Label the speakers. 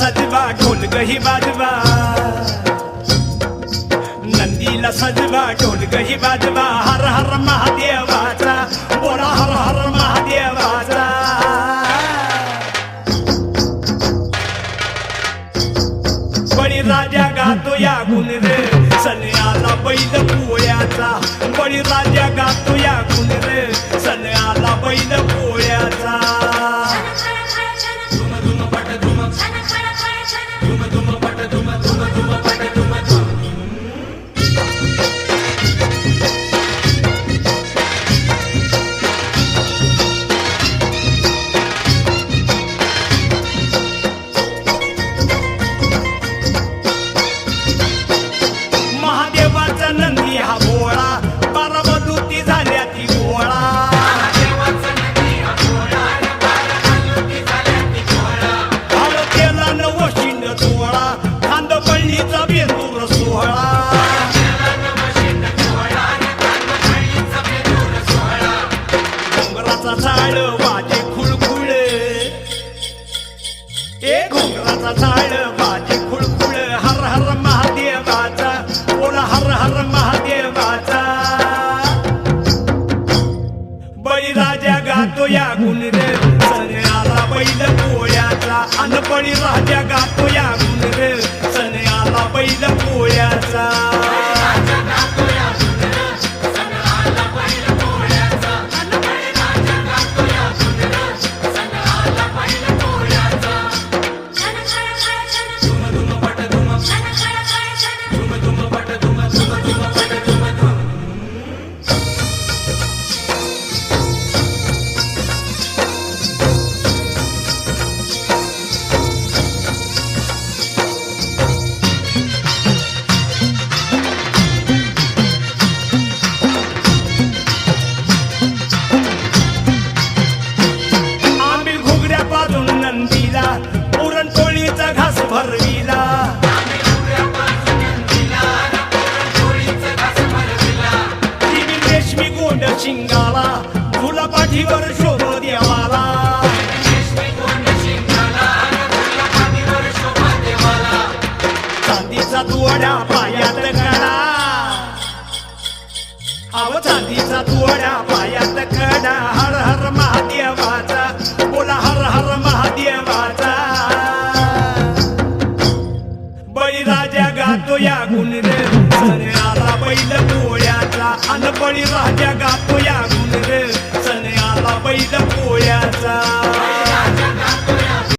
Speaker 1: ढोलकही वाजवा. नंदीला सजवा ढोलकही वाजवा. हर हर महादेवाचा बोला हर हर महादेवाचा बळी राजा गातो या गुण रे. सन्याला बैल पोळ्याचा बळी राजा गा झाड वाजे खुळखुळ. ए घोंगराचा झाड खुळखुळ. हर हर महादेवाचा बोला हर हर महादेवाचा. बळीराजा गातो या गुण रे सन्याला बैल पोळ्याचा अन राजा गातो या गुण रेशमी गोंड शिंगाला तुला पाठीवर शोभ देवाला. चांदीचा तुवड्या पायात कडा अव चांदीचा तुवड्या पायात कडा हर हर महादेवाचा बोला हर हर महादेवाचा. बळीराजा गातो या गुण रे सन्याला बैल पोळ्याचा अन बळीराजा गातो